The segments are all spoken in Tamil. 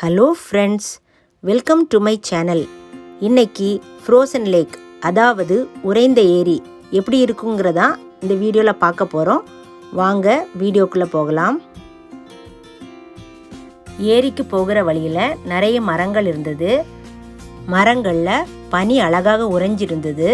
Hello friends welcome to my channel இன்னைக்கு ஃப்ரோசன் லேக் அதாவது உறைந்த ஏரி எப்படி இருக்குங்கிறதா இந்த வீடியோவில் பார்க்க போகிறோம் வாங்க வீடியோக்குள்ளே போகலாம். ஏரிக்கு போகிற வழியில் நிறைய மரங்கள் இருந்தது. மரங்களில் பனி அழகாக உறைஞ்சிருந்தது.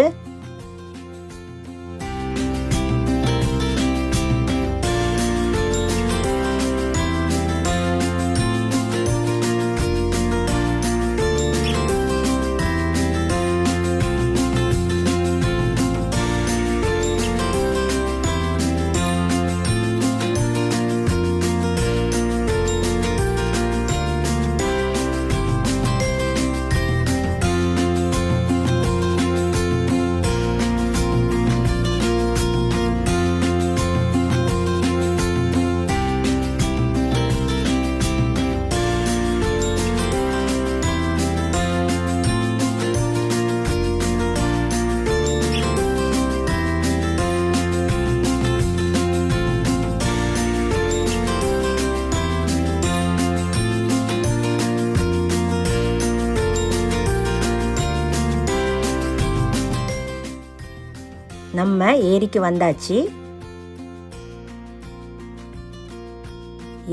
நம்ம ஏரிக்கு வந்தாச்சு.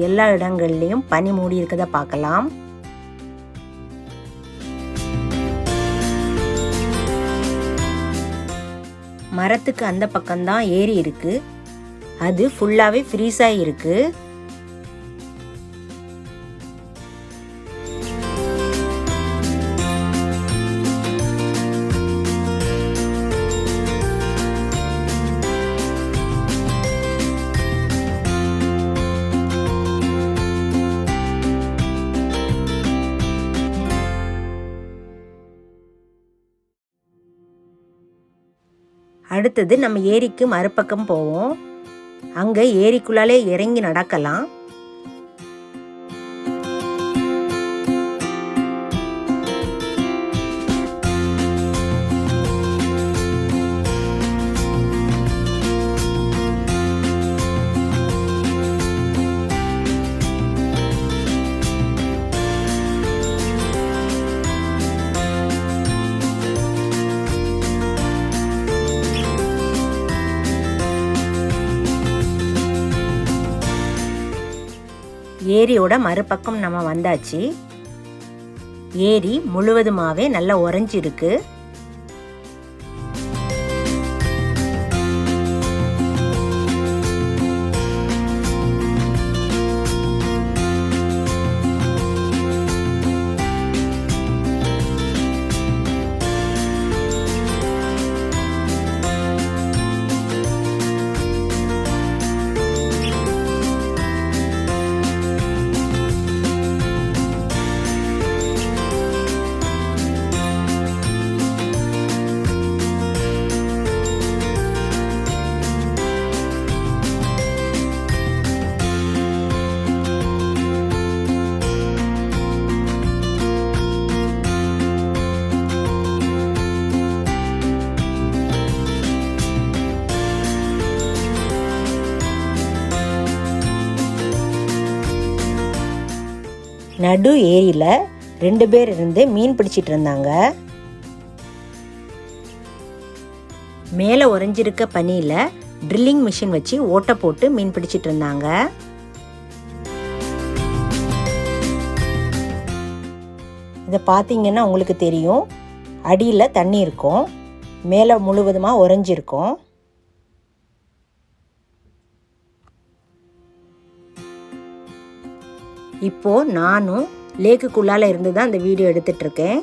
எல்லா இடங்கள்லையும் பனி மூடி இருக்கதை பார்க்கலாம் மரத்துக்கு அந்த பக்கம்தான் ஏரி இருக்கு. அது ஃபுல்லாகவே ஃப்ரீஸாக இருக்குது அடுத்தது நம்ம ஏரிக்கு மறுபக்கம் போவோம். அங்கே ஏரிக்குள்ளாலே இறங்கி நடக்கலாம். ஏரியோட மறுபக்கம் நம்ம வந்தாச்சு. ஏரி முழுவதுமாவே நல்லா உறைஞ்சிருக்கு. நடு ஏரியில் ரெண்டு பேர் இருந்து மீன் பிடிச்சிட்டு இருந்தாங்க. மேலே உறைஞ்சிருக்க பனியில் ட்ரில்லிங் மிஷின் வச்சு ஓட்டை போட்டு மீன் பிடிச்சிட்டு இருந்தாங்க. இதை பார்த்தீங்கன்னா உங்களுக்கு தெரியும். அடியில் தண்ணி இருக்கும். மேலே முழுவதுமாக உறைஞ்சிருக்கும். இப்போது நானும் லேக்குக்குள்ளால இருந்து தான் அந்த வீடியோ எடுத்துகிட்ருக்கேன்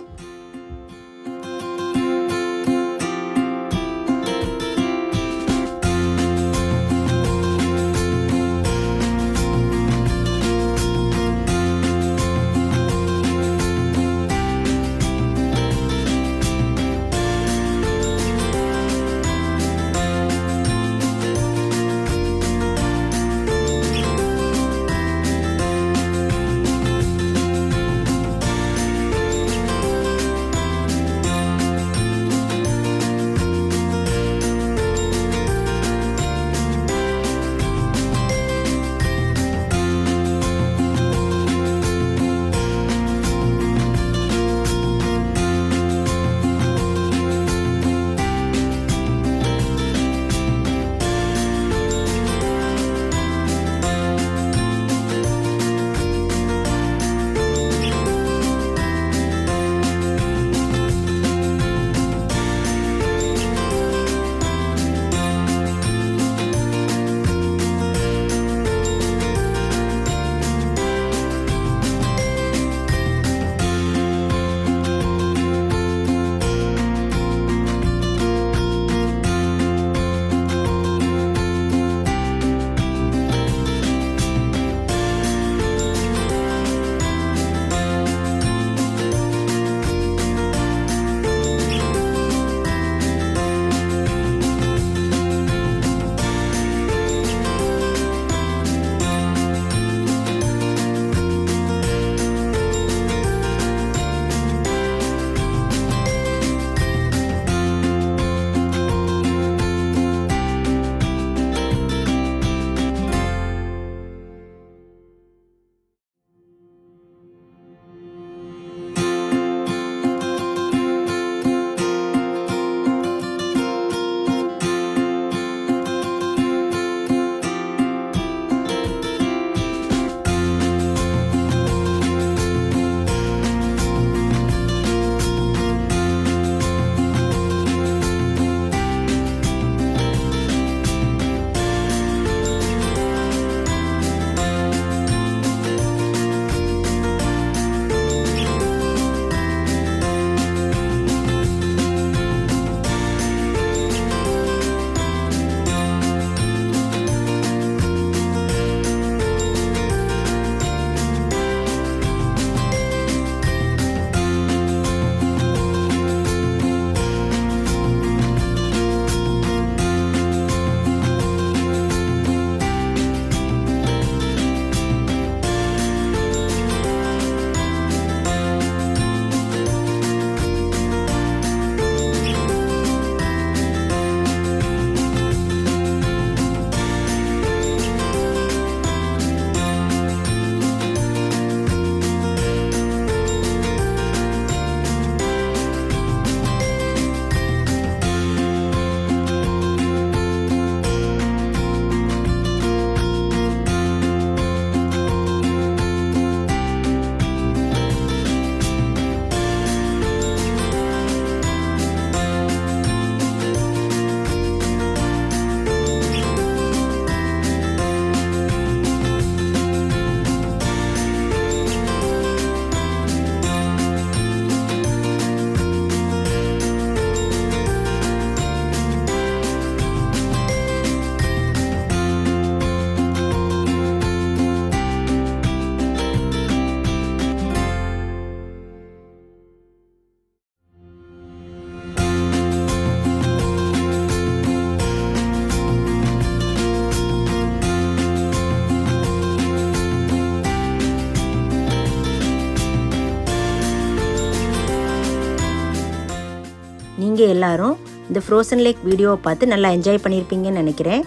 நீங்கள் எல்லாரும் இந்த ஃப்ரோசன் லேக் வீடியோவை பார்த்து நல்லா என்ஜாய் பண்ணியிருப்பீங்கன்னு நினைக்கிறேன்.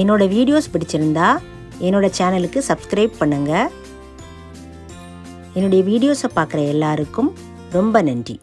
என்னோட வீடியோஸ் பிடிச்சிருந்தா என்னோட சேனலுக்கு சப்ஸ்கிரைப் பண்ணுங்கள் என்னுடைய வீடியோஸை பார்க்குற எல்லாருக்கும் ரொம்ப நன்றி.